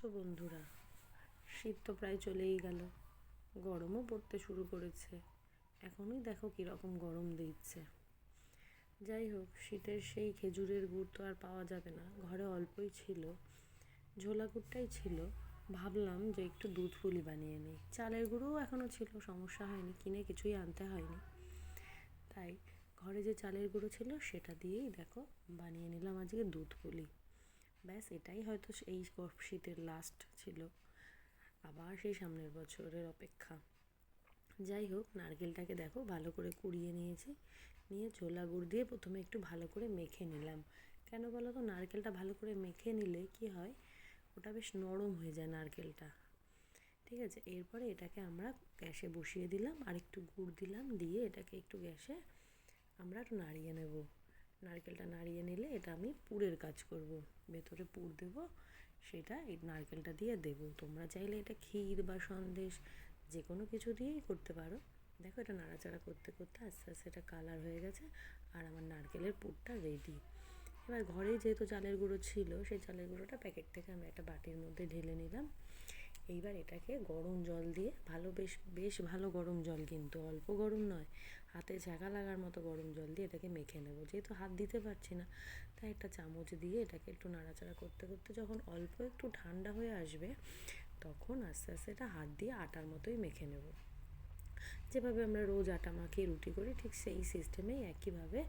আছো বন্ধুরা? শীত তো প্রায় চলেই গেল। গরমও পড়তে শুরু করেছে। এখনই দেখো কীরকম গরম দিচ্ছে। যাই হোক, শীতের সেই খেজুরের গুড় তো আর পাওয়া যাবে না। ঘরে অল্পই ছিল, ঝোলা গুড়টাই ছিল। ভাবলাম যে একটু দুধ পুলি বানিয়ে নিই। চালের গুঁড়োও এখনও ছিল, সমস্যা হয়নি, কিনে কিছুই আনতে হয়নি। তাই ঘরে যে চালের গুঁড়ো ছিল, সেটা দিয়েই দেখো, বানিয়ে নিলাম আজকে দুধ পুলি। ব্যাস, এটাই হয়তো এই শীতের লাস্ট ছিল। আবার সেই সামনের বছরের অপেক্ষা। যাই হোক, নারকেলটাকে দেখো ভালো করে কুড়িয়ে নিয়েছি। নিয়ে ছোলা গুড় দিয়ে প্রথমে একটু ভালো করে মেখে নিলাম। কেন বলো তো? নারকেলটা ভালো করে মেখে নিলে কি হয়? ওটা বেশ নরম হয়ে যায় নারকেলটা। ঠিক আছে, এরপরে এটাকে আমরা গ্যাসে বসিয়ে দিলাম। আর একটু গুড় দিলাম, দিয়ে এটাকে একটু গ্যাসে আমরা একটু নাড়িয়ে নেব। নারকেলটা নাড়িয়ে নিলে এটা আমি পুরের কাজ করব। ভেতরে পুর দেব, সেটা এই নারকেলটা দিয়ে দেবো। তোমরা চাইলে এটা ক্ষীর বা সন্দেশ যে কোনো কিছু দিয়েই করতে পারো। দেখো এটা নাড়াচাড়া করতে করতে আস্তে আস্তে এটা কালার হয়ে গেছে আর আমার নারকেলের পুরটা রেডি এবার ঘরে যেহেতু চালের গুঁড়ো ছিল, সেই চালের গুঁড়োটা প্যাকেট থেকে আমি একটা বাটির মধ্যে ঢেলে নিলাম। এইবার এটাকে গরম জল দিয়ে, ভালো বেশ বেশ ভালো গরম জল কিন্তু, অল্প গরম নয় হাতে ঝাঁকা লাগার মতো গরম জল দিয়ে এটাকে মেখে নেব। যেহেতু হাত দিতে পারছি না, তাই একটা চামচ দিয়ে এটাকে একটু নাড়াচাড়া করতে করতে যখন অল্প একটু ঠান্ডা হয়ে আসবে, তখন আস্তে আস্তে এটা হাত দিয়ে আটার মতোই মেখে নেব। যেভাবে আমরা রোজ আটা মাখিয়ে রুটি করি, ঠিক সেই সিস্টেমেই একইভাবে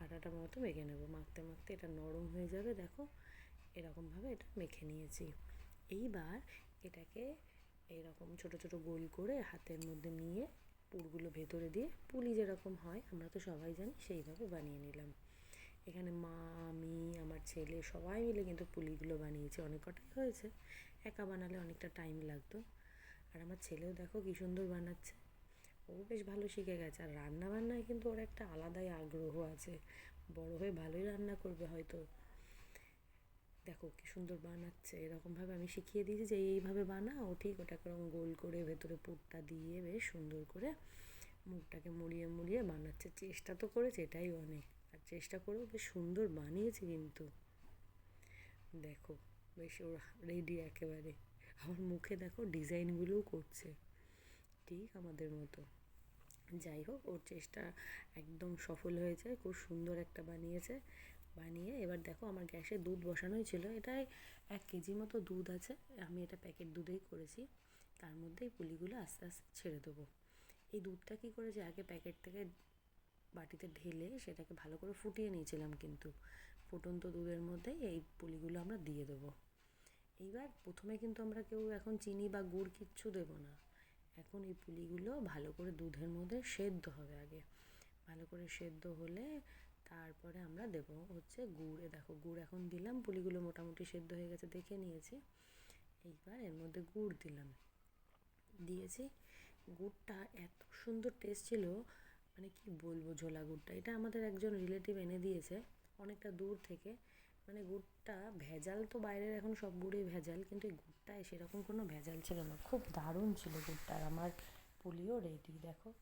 আটাটা মতো মেখে নেব। মাখতে মাখতে এটা নরম হয়ে যাবে, দেখো। এরকমভাবে এটা মেখে নিয়েছি। এইবার এটাকে এরকম ছোট ছোট গোল করে হাতের মধ্যে নিয়ে পুরগুলো ভেতরে দিয়ে পুলি যেরকম হয়, আমরা তো সবাই জানি সেইভাবে বানিয়ে নিলাম। এখানে মা, আমি, আমার ছেলে সবাই মিলে কিন্তু পুলিগুলো বানিয়েছে। অনেক কটাই হয়েছে। একা বানালে অনেকটা টাইম লাগতো। আর আমার ছেলেও দেখো কী সুন্দর বানাচ্ছে। ও বেশ ভালো শিখে গেছে। আর রান্না বান্নায় কিন্তু ওর একটা আলাদাই আগ্রহ আছে। বড় হয়ে ভালোই রান্না করবে হয়তো। দেখো কি সুন্দর বানাচ্ছে। এরকমভাবে আমি শিখিয়ে দিয়েছি যে এইভাবে বানাও, ঠিক ওটাকে এরকম গোল করে ভেতরে পুরটা দিয়ে বেশ সুন্দর করে মুখটাকে মুড়িয়ে মুড়িয়ে বানাচ্ছে। চেষ্টা তো করেছে, এটাই অনেক। আর চেষ্টা করেও বেশ সুন্দর বানিয়েছে কিন্তু। দেখো, বেশ ওর রেডি একেবারে। আমার মুখে দেখো ডিজাইনগুলোও করছে, ঠিক আমাদের মতো। যাই হোক, ওর চেষ্টা একদম সফল হয়েছে, খুব সুন্দর একটা বানিয়েছে। বানিয়ে, এবার দেখো আমার গ্যাসে দুধ বসানোই ছিল। এটাই এক কেজি মতো দুধ আছে, আমি এটা প্যাকেট দুধেই করেছি। তার মধ্যেই পুলিগুলো আস্তে আস্তে ছেড়ে দেবো। এই দুধটা কী করেছে, আগে প্যাকেট থেকে বাটিতে ঢেলে সেটাকে ভালো করে ফুটিয়ে নিয়েছিলাম কিন্তু। ফুটন্ত দুধের মধ্যেই এই পুলিগুলো আমরা দিয়ে দেবো। এইবার প্রথমে কিন্তু আমরা কেউ এখন চিনি বা গুড় কিচ্ছু দেবো না। এখন এই পুলিগুলো ভালো করে দুধের মধ্যে সেদ্ধ হবে আগে। ভালো করে সেদ্ধ হলে তারপরে আমরা দেব হচ্ছে গুড়। দেখো, গুড় এখন দিলাম, পুলিগুলো মোটামুটি সেদ্ধ হয়ে গেছে দেখে নিয়েছি। এইবার এর মধ্যে গুড় দিলাম। দিয়েছি। গুড়টা এত সুন্দর টেস্ট ছিল মানে কি বলব ঝোলা গুড়টা? এটা আমাদের একজন রিলেটিভ এনে দিয়েছে, অনেকটা দূর থেকে। মানে গুড়টা ভেজাল তো বাইরের এখন সব গুড়েই ভেজাল, কিন্তু এই গুড়টায় সেরকম কোনো ভেজাল ছিল না। খুব দারুণ ছিল গুড়টা আমার পুলিও রেডি দেখো।